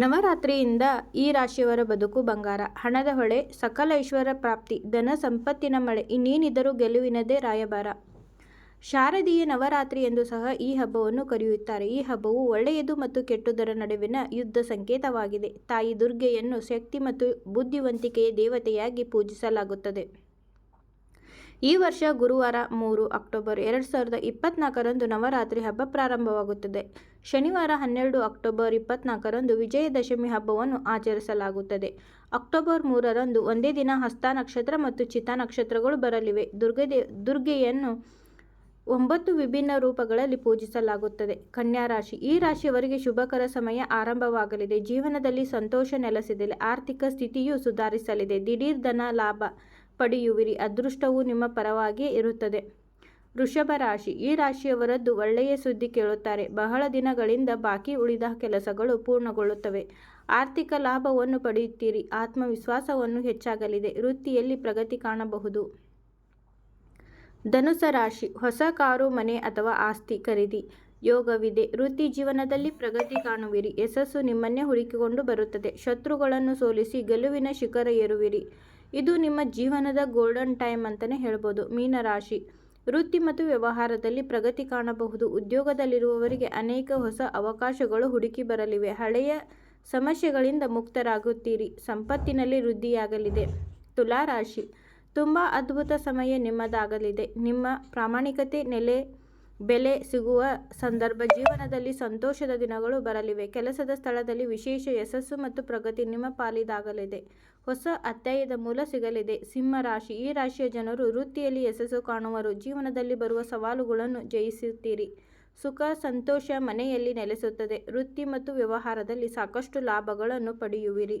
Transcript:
ನವರಾತ್ರಿಯಿಂದ ಈ ರಾಶಿಯವರ ಬದುಕು ಬಂಗಾರ. ಹಣದ ಹೊಳೆ, ಸಕಲ ಐಶ್ವರ್ಯ ಪ್ರಾಪ್ತಿ, ಧನ ಸಂಪತ್ತಿನ ಮಳೆ, ಇನ್ನೇನಿದ್ದರೂ ಗೆಲುವಿನದೇ ರಾಯಭಾರ. ಶಾರದೀಯ ನವರಾತ್ರಿ ಎಂದು ಸಹ ಈ ಹಬ್ಬವನ್ನು ಕರೆಯುತ್ತಾರೆ. ಈ ಹಬ್ಬವು ಒಳ್ಳೆಯದು ಮತ್ತು ಕೆಟ್ಟುದರ ನಡುವಿನ ಯುದ್ಧ ಸಂಕೇತವಾಗಿದೆ. ತಾಯಿ ದುರ್ಗೆಯನ್ನು ಶಕ್ತಿ ಮತ್ತು ಬುದ್ಧಿವಂತಿಕೆಯ ದೇವತೆಯಾಗಿ ಪೂಜಿಸಲಾಗುತ್ತದೆ. ಈ ವರ್ಷ ಗುರುವಾರ ಮೂರು ಅಕ್ಟೋಬರ್ ಎರಡು ಸಾವಿರದ ಇಪ್ಪತ್ನಾಲ್ಕರಂದು ನವರಾತ್ರಿ ಹಬ್ಬ ಪ್ರಾರಂಭವಾಗುತ್ತದೆ. ಶನಿವಾರ ಹನ್ನೆರಡು ಅಕ್ಟೋಬರ್ ಇಪ್ಪತ್ನಾಲ್ಕರಂದು ವಿಜಯದಶಮಿ ಹಬ್ಬವನ್ನು ಆಚರಿಸಲಾಗುತ್ತದೆ. ಅಕ್ಟೋಬರ್ ಮೂರರಂದು ಒಂದೇ ದಿನ ಹಸ್ತ ನಕ್ಷತ್ರ ಮತ್ತು ಚಿತಾ ನಕ್ಷತ್ರಗಳು ಬರಲಿವೆ. ದುರ್ಗದೆ ದುರ್ಗೆಯನ್ನು ಒಂಬತ್ತು ವಿಭಿನ್ನ ರೂಪಗಳಲ್ಲಿ ಪೂಜಿಸಲಾಗುತ್ತದೆ. ಕನ್ಯಾ ರಾಶಿ, ಈ ರಾಶಿಯವರಿಗೆ ಶುಭಕರ ಸಮಯ ಆರಂಭವಾಗಲಿದೆ. ಜೀವನದಲ್ಲಿ ಸಂತೋಷ ನೆಲೆಸಿದೆ ಆರ್ಥಿಕ ಸ್ಥಿತಿಯು ಸುಧಾರಿಸಲಿದೆ. ದಿಢೀರ್ ಧನ ಲಾಭ ಪಡೆಯುವಿರಿ. ಅದೃಷ್ಟವು ನಿಮ್ಮ ಪರವಾಗಿ ಇರುತ್ತದೆ. ವೃಷಭ ರಾಶಿ, ಈ ರಾಶಿಯವರದ್ದು ಒಳ್ಳೆಯ ಸುದ್ದಿ ಕೇಳುತ್ತಾರೆ. ಬಹಳ ದಿನಗಳಿಂದ ಬಾಕಿ ಉಳಿದ ಕೆಲಸಗಳು ಪೂರ್ಣಗೊಳ್ಳುತ್ತವೆ. ಆರ್ಥಿಕ ಲಾಭವನ್ನು ಪಡೆಯುತ್ತೀರಿ. ಆತ್ಮವಿಶ್ವಾಸವನ್ನು ಹೆಚ್ಚಾಗಲಿದೆ. ವೃತ್ತಿಯಲ್ಲಿ ಪ್ರಗತಿ ಕಾಣಬಹುದು. ಧನುಸ ರಾಶಿ, ಹೊಸ ಕಾರು, ಮನೆ ಅಥವಾ ಆಸ್ತಿ ಖರೀದಿ ಯೋಗವಿದೆ. ವೃತ್ತಿ ಜೀವನದಲ್ಲಿ ಪ್ರಗತಿ ಕಾಣುವಿರಿ. ಯಶಸ್ಸು ನಿಮ್ಮನ್ನೇ ಹುಡುಕಿಕೊಂಡು ಬರುತ್ತದೆ. ಶತ್ರುಗಳನ್ನು ಸೋಲಿಸಿ, ಗೆಲುವಿನ ಶಿಖರ ಏರುವಿರಿ. ಇದು ನಿಮ್ಮ ಜೀವನದ ಗೋಲ್ಡನ್ ಟೈಮ್ ಅಂತಲೇ ಹೇಳ್ಬೋದು. ಮೀನರಾಶಿ ವೃತ್ತಿ ಮತ್ತು ವ್ಯವಹಾರದಲ್ಲಿ ಪ್ರಗತಿ ಕಾಣಬಹುದು. ಉದ್ಯೋಗದಲ್ಲಿರುವವರಿಗೆ ಅನೇಕ ಹೊಸ ಅವಕಾಶಗಳು ಹುಡುಕಿ ಬರಲಿವೆ. ಹಳೆಯ ಸಮಸ್ಯೆಗಳಿಂದ ಮುಕ್ತರಾಗುತ್ತೀರಿ. ಸಂಪತ್ತಿನಲ್ಲಿ ವೃದ್ಧಿಯಾಗಲಿದೆ. ತುಲಾರಾಶಿ. ತುಂಬ ಅದ್ಭುತ ಸಮಯ ನಿಮ್ಮದಾಗಲಿದೆ. ನಿಮ್ಮ ಪ್ರಾಮಾಣಿಕತೆ ನೆಲೆ ಬೆಲೆ ಸಿಗುವ ಸಂದರ್ಭ ಜೀವನದಲ್ಲಿ ಸಂತೋಷದ ದಿನಗಳು ಬರಲಿವೆ. ಕೆಲಸದ ಸ್ಥಳದಲ್ಲಿ ವಿಶೇಷ ಯಶಸ್ಸು ಮತ್ತು ಪ್ರಗತಿ ನಿಮ್ಮ ಪಾಲಿದಾಗಲಿದೆ ಹೊಸ ಅಧ್ಯಾಯದ ಮೂಲ ಸಿಗಲಿದೆ. ಸಿಂಹ ರಾಶಿ. ಈ ರಾಶಿಯ ಜನರು ವೃತ್ತಿಯಲ್ಲಿ ಯಶಸ್ಸು ಕಾಣುವರು. ಜೀವನದಲ್ಲಿ ಬರುವ ಸವಾಲುಗಳನ್ನು ಜಯಿಸುತ್ತೀರಿ. ಸುಖ, ಸಂತೋಷ ಮನೆಯಲ್ಲಿ ನೆಲೆಸುತ್ತದೆ. ವೃತ್ತಿ ಮತ್ತು ವ್ಯವಹಾರದಲ್ಲಿ ಸಾಕಷ್ಟು ಲಾಭಗಳನ್ನು ಪಡೆಯುವಿರಿ.